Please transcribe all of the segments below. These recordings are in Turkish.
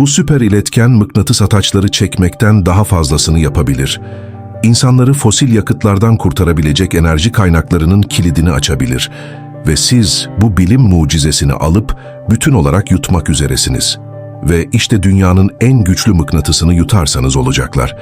Bu süper iletken mıknatıs ataçları çekmekten daha fazlasını yapabilir. İnsanları fosil yakıtlardan kurtarabilecek enerji kaynaklarının kilidini açabilir. Ve siz bu bilim mucizesini alıp bütün olarak yutmak üzeresiniz. Ve işte dünyanın en güçlü mıknatısını yutarsanız olacaklar.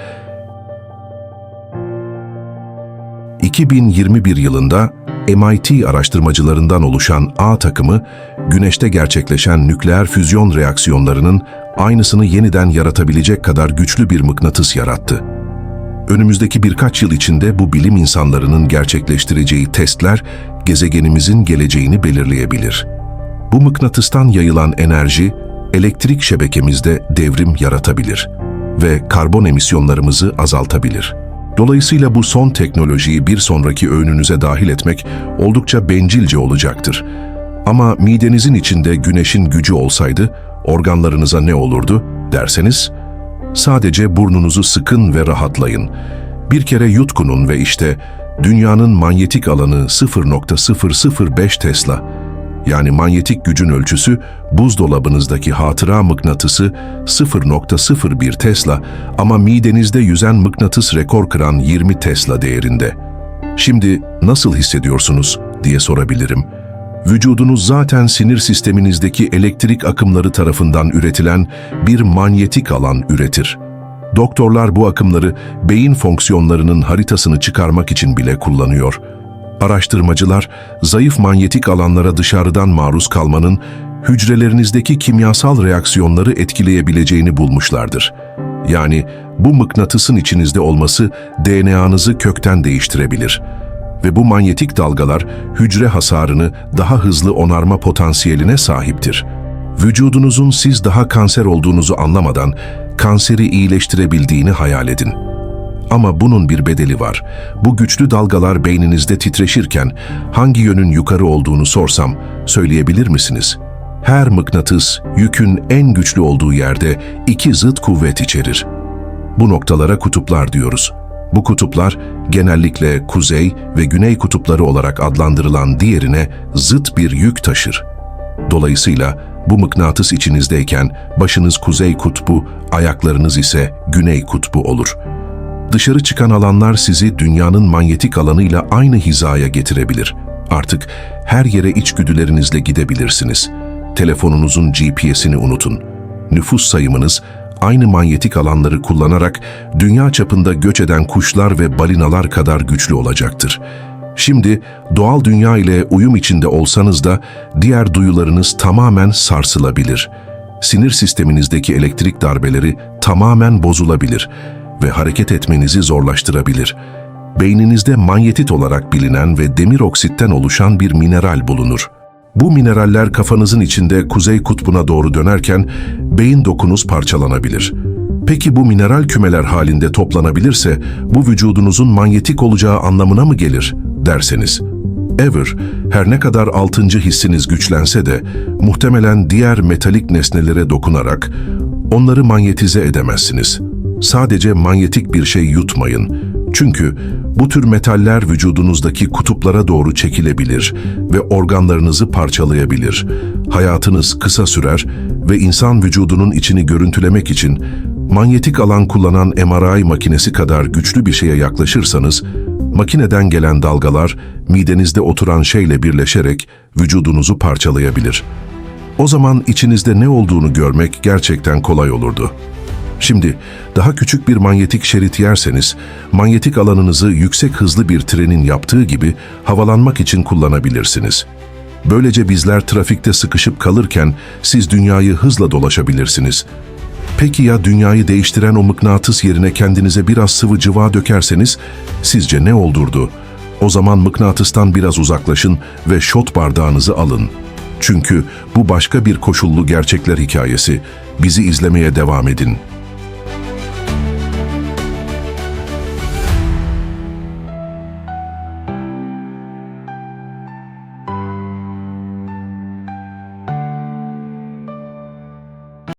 2021 yılında MIT araştırmacılarından oluşan A takımı, Güneş'te gerçekleşen nükleer füzyon reaksiyonlarının aynısını yeniden yaratabilecek kadar güçlü bir mıknatıs yarattı. Önümüzdeki birkaç yıl içinde bu bilim insanlarının gerçekleştireceği testler gezegenimizin geleceğini belirleyebilir. Bu mıknatıstan yayılan enerji elektrik şebekemizde devrim yaratabilir ve karbon emisyonlarımızı azaltabilir. Dolayısıyla bu son teknolojiyi bir sonraki öğününüze dahil etmek oldukça bencilce olacaktır. Ama midenizin içinde güneşin gücü olsaydı organlarınıza ne olurdu derseniz, sadece burnunuzu sıkın ve rahatlayın. Bir kere yutkunun ve işte dünyanın manyetik alanı 0.005 Tesla. Yani manyetik gücün ölçüsü buzdolabınızdaki hatıra mıknatısı 0.01 Tesla ama midenizde yüzen mıknatıs rekor kıran 20 Tesla değerinde. Şimdi nasıl hissediyorsunuz diye sorabilirim. Vücudunuz zaten sinir sisteminizdeki elektrik akımları tarafından üretilen bir manyetik alan üretir. Doktorlar bu akımları beyin fonksiyonlarının haritasını çıkarmak için bile kullanıyor. Araştırmacılar, zayıf manyetik alanlara dışarıdan maruz kalmanın hücrelerinizdeki kimyasal reaksiyonları etkileyebileceğini bulmuşlardır. Yani bu mıknatısın içinizde olması DNA'nızı kökten değiştirebilir. Ve bu manyetik dalgalar hücre hasarını daha hızlı onarma potansiyeline sahiptir. Vücudunuzun siz daha kanser olduğunuzu anlamadan kanseri iyileştirebildiğini hayal edin. Ama bunun bir bedeli var. Bu güçlü dalgalar beyninizde titreşirken hangi yönün yukarı olduğunu sorsam söyleyebilir misiniz? Her mıknatıs yükün en güçlü olduğu yerde iki zıt kuvvet içerir. Bu noktalara kutuplar diyoruz. Bu kutuplar genellikle kuzey ve güney kutupları olarak adlandırılan diğerine zıt bir yük taşır. Dolayısıyla bu mıknatıs içinizdeyken başınız kuzey kutbu, ayaklarınız ise güney kutbu olur. Dışarı çıkan alanlar sizi dünyanın manyetik alanıyla aynı hizaya getirebilir. Artık her yere içgüdülerinizle gidebilirsiniz. Telefonunuzun GPS'ini unutun. Nüfus sayımınız aynı manyetik alanları kullanarak dünya çapında göç eden kuşlar ve balinalar kadar güçlü olacaktır. Şimdi doğal dünya ile uyum içinde olsanız da diğer duyularınız tamamen sarsılabilir. Sinir sisteminizdeki elektrik darbeleri tamamen bozulabilir ve hareket etmenizi zorlaştırabilir. Beyninizde manyetit olarak bilinen ve demir oksitten oluşan bir mineral bulunur. Bu mineraller kafanızın içinde kuzey kutbuna doğru dönerken beyin dokunuz parçalanabilir. Peki bu mineral kümeler halinde toplanabilirse bu vücudunuzun manyetik olacağı anlamına mı gelir derseniz? Ever, her ne kadar altıncı hissiniz güçlense de muhtemelen diğer metalik nesnelere dokunarak onları manyetize edemezsiniz. Sadece manyetik bir şey yutmayın. Çünkü bu tür metaller vücudunuzdaki kutuplara doğru çekilebilir ve organlarınızı parçalayabilir. Hayatınız kısa sürer ve insan vücudunun içini görüntülemek için manyetik alan kullanan MRI makinesi kadar güçlü bir şeye yaklaşırsanız, makineden gelen dalgalar midenizde oturan şeyle birleşerek vücudunuzu parçalayabilir. O zaman içinizde ne olduğunu görmek gerçekten kolay olurdu. Şimdi daha küçük bir manyetik şerit yerseniz, manyetik alanınızı yüksek hızlı bir trenin yaptığı gibi havalanmak için kullanabilirsiniz. Böylece bizler trafikte sıkışıp kalırken siz dünyayı hızla dolaşabilirsiniz. Peki ya dünyayı değiştiren o mıknatıs yerine kendinize biraz sıvı cıva dökerseniz, sizce ne olurdu? O zaman mıknatıstan biraz uzaklaşın ve şot bardağınızı alın. Çünkü bu başka bir koşullu gerçekler hikayesi. Bizi izlemeye devam edin.